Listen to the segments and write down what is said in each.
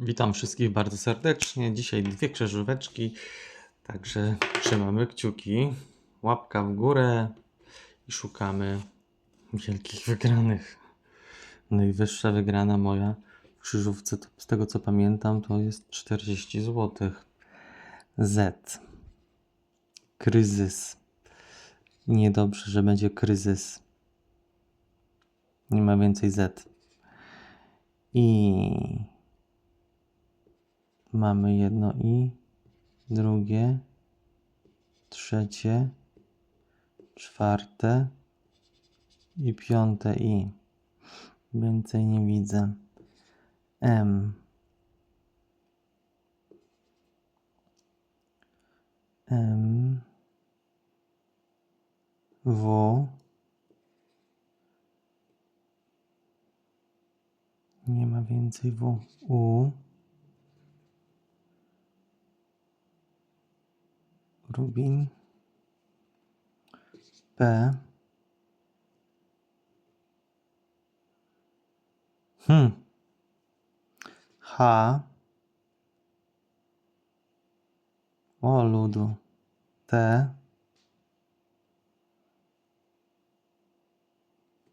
Witam wszystkich bardzo serdecznie. Dzisiaj dwie krzyżóweczki, także trzymamy kciuki. Łapka w górę i szukamy wielkich wygranych. Najwyższa wygrana moja w krzyżówce, to z tego co pamiętam, to jest 40 zł. Z. Kryzys. Niedobrze, że będzie kryzys. Nie ma więcej Z. I mamy jedno i, drugie, trzecie, czwarte i piąte i. Więcej nie widzę. M. M. W. Nie ma więcej W. U. Rubin. P. Hmm. H. O ludu. T.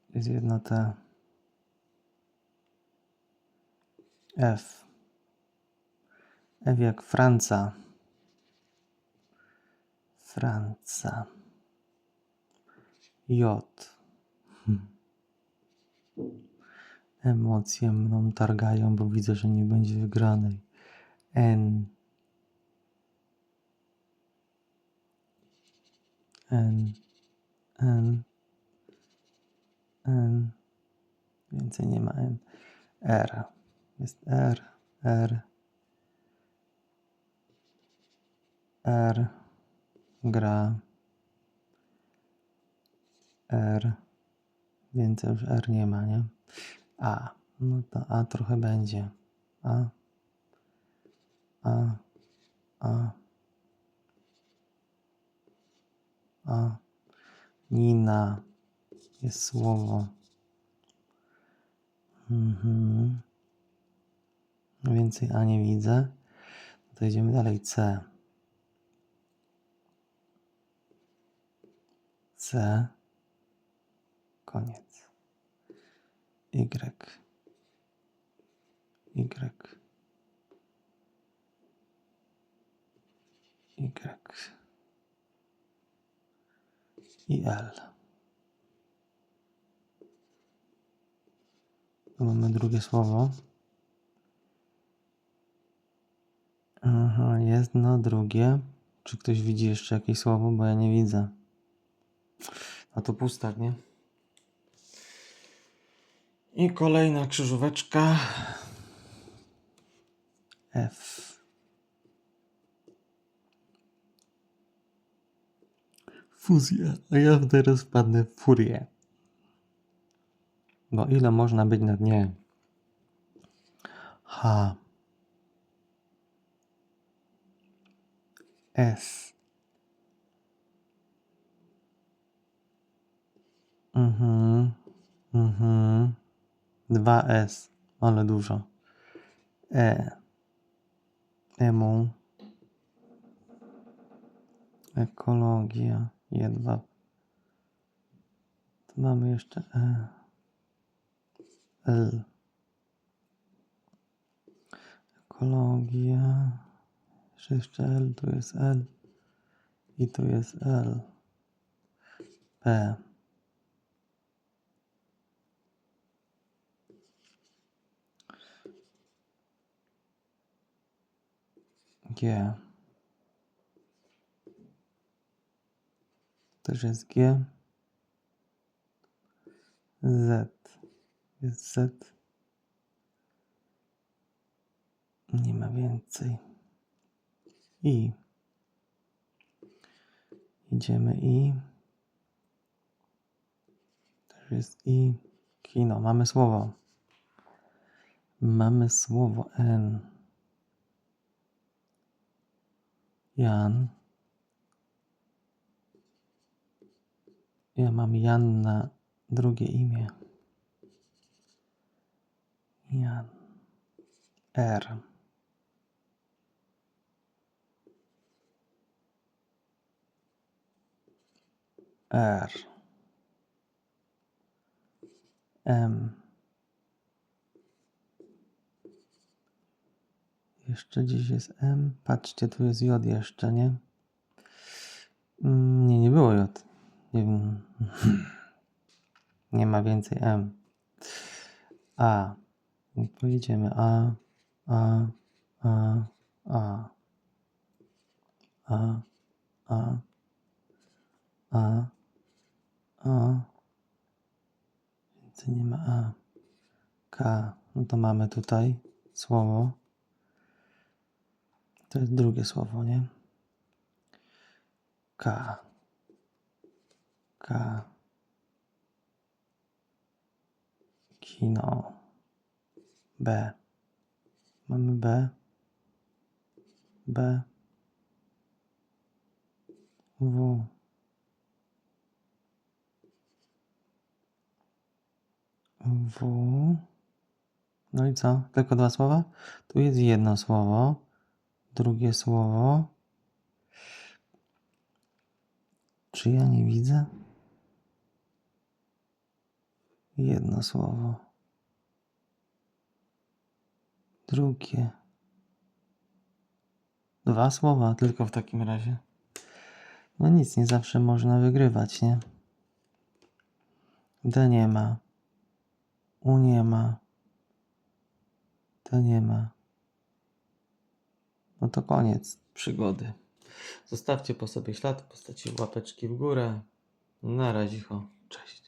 Jest jedno T. F. F jak Franca. Franca. J. Hmm. Emocje mną targają, bo widzę, że nie będzie wygranej. N. N. N. N. Więcej nie ma N. R. Jest R. R. R. Gra. R. Więcej już R nie ma, nie? A. No to A trochę będzie. A. A. A. A. Nina. Jest słowo. Mhm. Więcej A nie widzę. To idziemy dalej. C. C. Koniec. Y. Y. Y. I L. Mamy drugie słowo. Aha, jest no drugie. Czy ktoś widzi jeszcze jakieś słowo? Bo ja nie widzę. A to pustak, nie? I kolejna krzyżóweczka. F. Fuzja. A ja teraz wpadnę w furię. Bo ile można być na dnie? H. S. Mhm. Mhm. Dwa S. Ale dużo. E. Emu. Ekologia. Jedwab. Tu mamy jeszcze E. L. Ekologia. Jeszcze jeszcze L. Tu jest L. I tu jest L. P. G. Też jest G. Z. Jest Z. Nie ma więcej. I. Idziemy I. Też jest I. Kino. Mamy słowo. Mamy słowo N. Jan. Ja mam Jan na drugie imię. Jan. R. R. M. Jeszcze gdzieś jest M. Patrzcie, tu jest J jeszcze, nie? Mm, Nie, nie było J. Nie wiem. Nie ma więcej M. A. Pojedziemy A, A, A, A. A, A, A, A. Więcej nie ma A. K. No to mamy tutaj słowo. To jest drugie słowo, nie? K. K. Kino. B. Mamy B. B. W. W. No i co? Tylko dwa słowa? Tu jest jedno słowo. Drugie słowo. Czy ja nie widzę? Jedno słowo. Drugie. Dwa słowa tylko w takim razie. No nic, nie zawsze można wygrywać, nie? D nie ma. U nie ma. T nie ma. No to koniec przygody. Zostawcie po sobie ślad w postaci łapeczki w górę. Na razie, cześć.